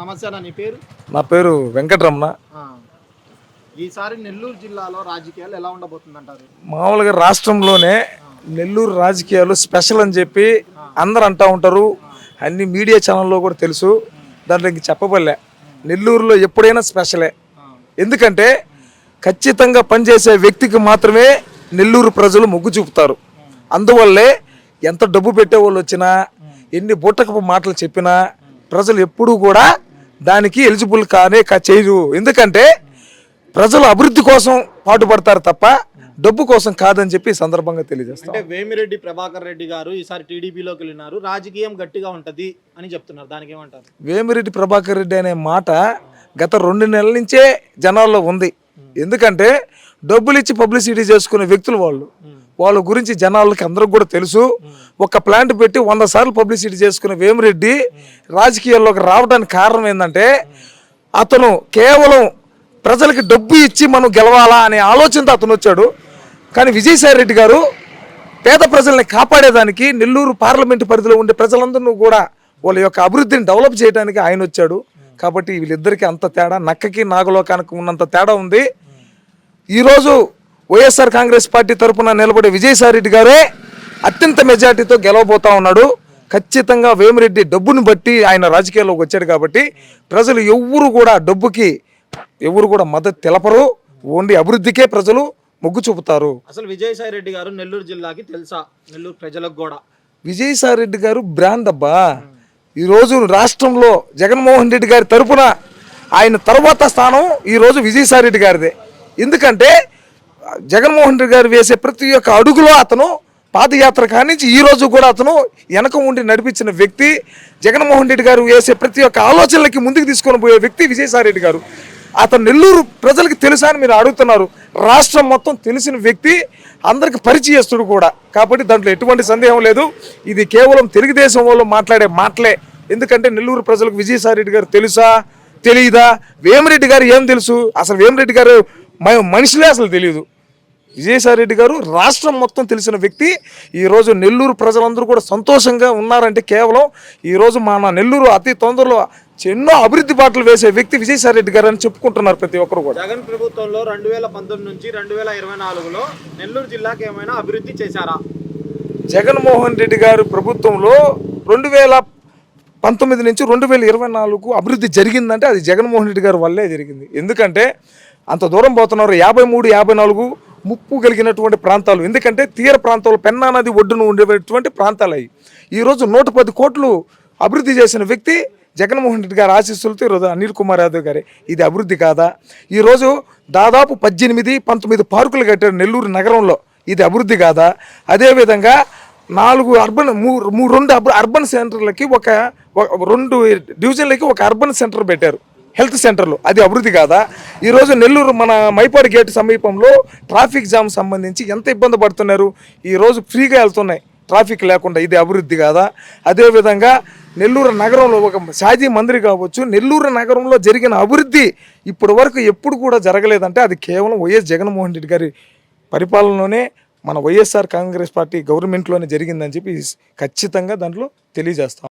నమస్తే అన్న నీ పేరు? నా పేరు వెంకటరమణ. ఈసారి నెల్లూరు జిల్లాలో రాజకీయాలు ఎలా ఉండబోతుందంటారు? మామూలుగా రాష్ట్రంలోనే నెల్లూరు రాజకీయాలు స్పెషల్ అని చెప్పి అందరు అంటూ ఉంటారు. అన్ని మీడియా ఛానల్లో కూడా తెలుసు. దాంట్లో ఇంక చెప్పబల్లే నెల్లూరులో ఎప్పుడైనా స్పెషలే. ఎందుకంటే ఖచ్చితంగా పనిచేసే వ్యక్తికి మాత్రమే నెల్లూరు ప్రజలు మొగ్గు చూపుతారు. అందువల్లే ఎంత డబ్బు పెట్టే వాళ్ళు వచ్చినా ఎన్ని బుట్టకపు మాటలు చెప్పినా ప్రజలు ఎప్పుడూ కూడా దానికి ఎలిజిబుల్ కానే చేయరు. ఎందుకంటే ప్రజలు అభివృద్ధి కోసం పాటుపడతారు తప్ప డబ్బు కోసం కాదని చెప్పి సందర్భంగా తెలియజేస్తాం. అంటే వేమిరెడ్డి ప్రభాకర్ రెడ్డి గారు ఈసారి టీడీపీలోకి వెళ్ళినారు. రాజకీయం గట్టిగా ఉంటది అని చెప్తున్నారు. దానికి ఏమంటారు? వేమిరెడ్డి ప్రభాకర్ రెడ్డి అనే మాట గత రెండు నెలల నుంచే జనాల్లో ఉంది. ఎందుకంటే డబ్బులు ఇచ్చి పబ్లిసిటీ చేసుకునే వ్యక్తులు వాళ్ళు. వాళ్ళ గురించి జనాలకి అందరికి కూడా తెలుసు. ఒక ప్లాంట్ పెట్టి వంద సార్లు పబ్లిసిటీ చేసుకునే వేమిరెడ్డి రాజకీయాల్లోకి రావడానికి కారణం ఏంటంటే అతను కేవలం ప్రజలకి డబ్బు ఇచ్చి మనం గెలవాలా అనే ఆలోచనతో అతను వచ్చాడు. కానీ విజయసాయి రెడ్డి గారు పేద ప్రజల్ని కాపాడేదానికి నెల్లూరు పార్లమెంటు పరిధిలో ఉండే ప్రజలందరూ కూడా వాళ్ళ యొక్క అభివృద్ధిని డెవలప్ చేయడానికి ఆయన వచ్చాడు. కాబట్టి వీళ్ళిద్దరికీ అంత తేడా నక్కకి నాగలోకానికి ఉన్నంత తేడా ఉంది. ఈరోజు వైఎస్ఆర్ కాంగ్రెస్ పార్టీ తరపున నిలబడే విజయసాయి రెడ్డి గారే అత్యంత మెజార్టీతో గెలవబోతా ఉన్నాడు. ఖచ్చితంగా వేమిరెడ్డి డబ్బుని బట్టి ఆయన రాజకీయాల్లోకి వచ్చాడు కాబట్టి ప్రజలు ఎవ్వరు కూడా డబ్బుకి ఎవరు కూడా మద్దతు తెలపరు. ఓన్లీ అభివృద్ధికే ప్రజలు మొగ్గు చూపుతారు. అసలు విజయసాయి రెడ్డి గారు నెల్లూరు జిల్లాకి తెలుసా? నెల్లూరు ప్రజలకు కూడా. విజయసాయి రెడ్డి గారు బ్రాండ్ అబ్బా ఈరోజు రాష్ట్రంలో జగన్మోహన్ రెడ్డి గారి తరపున ఆయన తర్వాత స్థానం ఈరోజు విజయసాయి రెడ్డి గారిదే. ఎందుకంటే జగన్మోహన్ రెడ్డి గారు వేసే ప్రతి ఒక్క అడుగులో అతను పాదయాత్ర కానించి ఈ రోజు కూడా అతను వెనక ఉండి నడిపించిన వ్యక్తి. జగన్మోహన్ రెడ్డి గారు వేసే ప్రతి ఒక్క ఆలోచనలకి ముందుకు తీసుకొని పోయే వ్యక్తి విజయసాయిరెడ్డి గారు. అతను నెల్లూరు ప్రజలకు తెలుసా అని మీరు అడుగుతున్నారు. రాష్ట్రం మొత్తం తెలిసిన వ్యక్తి అందరికి పరిచయస్తుడు కూడా. కాబట్టి దాంట్లో ఎటువంటి సందేహం లేదు. ఇది కేవలం తెలుగుదేశం వాళ్ళు మాట్లాడే మాటలే. ఎందుకంటే నెల్లూరు ప్రజలకు విజయసాయిరెడ్డి గారు తెలుసా? తెలియదా వేమిరెడ్డి గారు ఏం తెలుసు? అసలు వేమిరెడ్డి గారు మనుషులే అసలు తెలియదు విజయసాయి రెడ్డి గారు రాష్ట్రం మొత్తం తెలిసిన వ్యక్తి. ఈరోజు నెల్లూరు ప్రజలందరూ కూడా సంతోషంగా ఉన్నారంటే కేవలం ఈరోజు మన నెల్లూరు అతి తొందరలో ఎన్నో అభివృద్ధి బాటలు వేసే వ్యక్తి విజయసాయి రెడ్డి గారు అని చెప్పుకుంటున్నారు ప్రతి ఒక్కరు కూడా. జగన్ ప్రభుత్వంలో రెండు వేల పంతొమ్మిది నుంచి రెండు వేల ఇరవై నాలుగులో నెల్లూరు జిల్లాకి ఏమైనా అభివృద్ధి చేశారా? జగన్మోహన్ రెడ్డి గారు ప్రభుత్వంలో రెండు వేల పంతొమ్మిది నుంచి రెండు వేల ఇరవై నాలుగు అభివృద్ధి జరిగిందంటే అది జగన్మోహన్ రెడ్డి గారి వల్లే జరిగింది. ఎందుకంటే అంత దూరం పోతున్నారు యాభై మూడు యాభై నాలుగు ముప్పు కలిగినటువంటి ప్రాంతాలు. ఎందుకంటే తీర ప్రాంతాలు పెన్నా నది ఒడ్డున ఉండేటువంటి ప్రాంతాలు అవి ఈరోజు నూట పది కోట్లు అభివృద్ధి చేసిన వ్యక్తి జగన్మోహన్ రెడ్డి గారి ఆశీస్సులతో ఈరోజు అనిల్ కుమార్ యాదవ్ గారి. ఇది అభివృద్ధి కాదా? ఈరోజు దాదాపు పద్దెనిమిది పంతొమ్మిది పార్కులు కట్టారు నెల్లూరు నగరంలో. ఇది అభివృద్ధి కాదా? అదేవిధంగా నాలుగు అర్బన్ మూ- రెండు అర్బన్ సెంటర్లకి ఒక- రెండు డివిజన్లకి ఒక అర్బన్ సెంటర్ పెట్టారు. హెల్త్ సెంటర్లు. అది అభివృద్ధి కాదా? ఈరోజు నెల్లూరు మన మైపాడు గేట్ సమీపంలో ట్రాఫిక్ జామ్ సంబంధించి ఎంత ఇబ్బంది పడుతున్నారు? ఈరోజు ఫ్రీగా వెళ్తున్నాయి. ట్రాఫిక్ లేకుండా ఇది అభివృద్ధి కాదా? అదేవిధంగా నెల్లూరు నగరంలో ఒక షాజీ మందిరి కావచ్చు నెల్లూరు నగరంలో జరిగిన అభివృద్ధి ఇప్పటి వరకు ఎప్పుడు కూడా జరగలేదంటే అది కేవలం వైఎస్ జగన్మోహన్ రెడ్డి గారి పరిపాలనలోనే మన వైఎస్ఆర్ కాంగ్రెస్ పార్టీ గవర్నమెంట్లోనే జరిగిందని చెప్పి ఖచ్చితంగా దాంట్లో తెలియజేస్తాం.